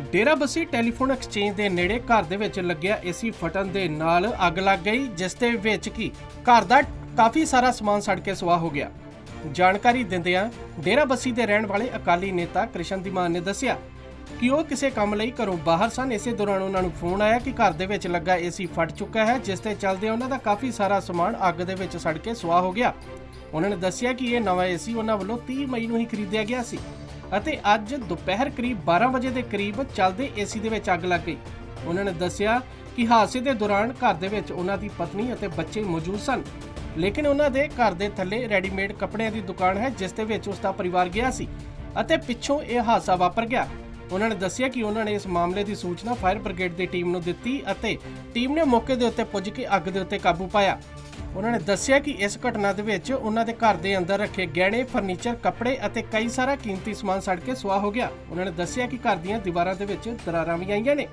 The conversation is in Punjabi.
ਡੇਰਾਬੱਸੀ ਟੈਲੀਫੋਨ ਐਕਸਚੇਂਜ ਦੇ ਨੇੜੇ ਘਰ ਦੇ ਵਿੱਚ ਲੱਗਿਆ ਏਸੀ ਫਟਣ ਦੇ ਨਾਲ ਅੱਗ ਲੱਗ ਗਈ, ਜਿਸ ਦੇ ਵਿੱਚ ਕੀ ਘਰ ਦਾ ਕਾਫੀ ਸਾਰਾ ਸਮਾਨ ਸੜ ਕੇ ਸੁਆਹ ਹੋ ਗਿਆ। ਜਾਣਕਾਰੀ ਦਿੰਦਿਆਂ ਡੇਰਾਬੱਸੀ ਦੇ ਰਹਿਣ ਵਾਲੇ ਅਕਾਲੀ ਨੇਤਾ ਕ੍ਰਿਸ਼ਨ ਦੀਮਾਨ ਨੇ ਦੱਸਿਆ ਕਿ ਉਹ ਕਿਸੇ ਕੰਮ ਲਈ ਘਰੋਂ ਬਾਹਰ ਸਨ। ਇਸੇ ਦੌਰਾਨ ਉਹਨਾਂ ਨੂੰ ਫੋਨ ਆਇਆ ਕਿ ਘਰ ਦੇ ਵਿੱਚ ਲੱਗਾ ਏਸੀ ਫਟ ਚੁੱਕਾ ਹੈ, ਜਿਸ ਤੇ ਚੱਲਦੇ ਉਹਨਾਂ ਦਾ ਕਾਫੀ ਸਾਰਾ ਸਮਾਨ ਅੱਗ ਦੇ ਵਿੱਚ ਸੜ ਕੇ ਸੁਆਹ ਹੋ ਗਿਆ। ਉਹਨਾਂ ਨੇ ਦੱਸਿਆ ਕਿ ਇਹ ਨਵਾਂ ਏਸੀ ਉਹਨਾਂ ਵੱਲੋਂ 30 ਮਈ ਨੂੰ ਹੀ ਖਰੀਦਿਆ ਗਿਆ ਸੀ। ਅਤੇ ਅੱਜ ਦੁਪਹਿਰ ਕਰੀਬ 12 ਵਜੇ ਦੇ ਕਰੀਬ ਚੱਲਦੇ ਏਸੀ ਦੇ ਵਿੱਚ ਅੱਗ ਲੱਗ ਗਈ। ਉਹਨਾਂ ਨੇ ਦੱਸਿਆ ਕਿ ਹਾਦਸੇ ਦੇ ਦੌਰਾਨ ਘਰ ਦੇ ਵਿੱਚ ਉਹਨਾਂ ਦੀ ਪਤਨੀ ਅਤੇ ਬੱਚੇ ਮੌਜੂਦ ਸਨ। ਲੇਕਿਨ ਉਹਨਾਂ ਦੇ ਘਰ ਦੇ ਥੱਲੇ ਰੈਡੀਮੇਡ ਕੱਪੜਿਆਂ ਦੀ ਦੁਕਾਨ ਹੈ, ਜਿਸ ਦੇ ਵਿੱਚ ਉਸ ਦਾ ਪਰਿਵਾਰ ਗਿਆ ਸੀ ਅਤੇ ਪਿੱਛੋਂ ਇਹ ਹਾਦਸਾ ਵਾਪਰ ਗਿਆ। ਉਹਨਾਂ ਨੇ ਦੱਸਿਆ ਕਿ ਉਹਨਾਂ ਨੇ ਇਸ ਮਾਮਲੇ ਦੀ ਸੂਚਨਾ ਫਾਇਰ ਬ੍ਰਿਗੇਡ ਦੀ ਟੀਮ ਨੂੰ ਦਿੱਤੀ ਅਤੇ ਟੀਮ ਨੇ ਮੌਕੇ ਦੇ ਉੱਤੇ ਪੁੱਜ ਕੇ ਅੱਗ ਦੇ ਉੱਤੇ ਕਾਬੂ ਪਾਇਆ। ਉਹਨਾਂ ਨੇ ਦੱਸਿਆ ਕਿ ਇਸ ਘਟਨਾ ਦੇ ਵਿੱਚ ਉਹਨਾਂ ਦੇ ਘਰ ਦੇ ਅੰਦਰ ਰੱਖੇ ਗਹਿਣੇ, ਫਰਨੀਚਰ, ਕੱਪੜੇ ਅਤੇ ਕਈ ਸਾਰਾ ਕੀਮਤੀ ਸਮਾਨ ਸੜ ਕੇ ਸੁਆਹ ਹੋ ਗਿਆ। ਉਹਨਾਂ ਨੇ ਦੱਸਿਆ ਕਿ ਘਰ ਦੀਆਂ ਦੀਵਾਰਾਂ ਦੇ ਵਿੱਚ ਦਰਾਰਾਂ ਵੀ ਆਈਆਂ ਨੇ।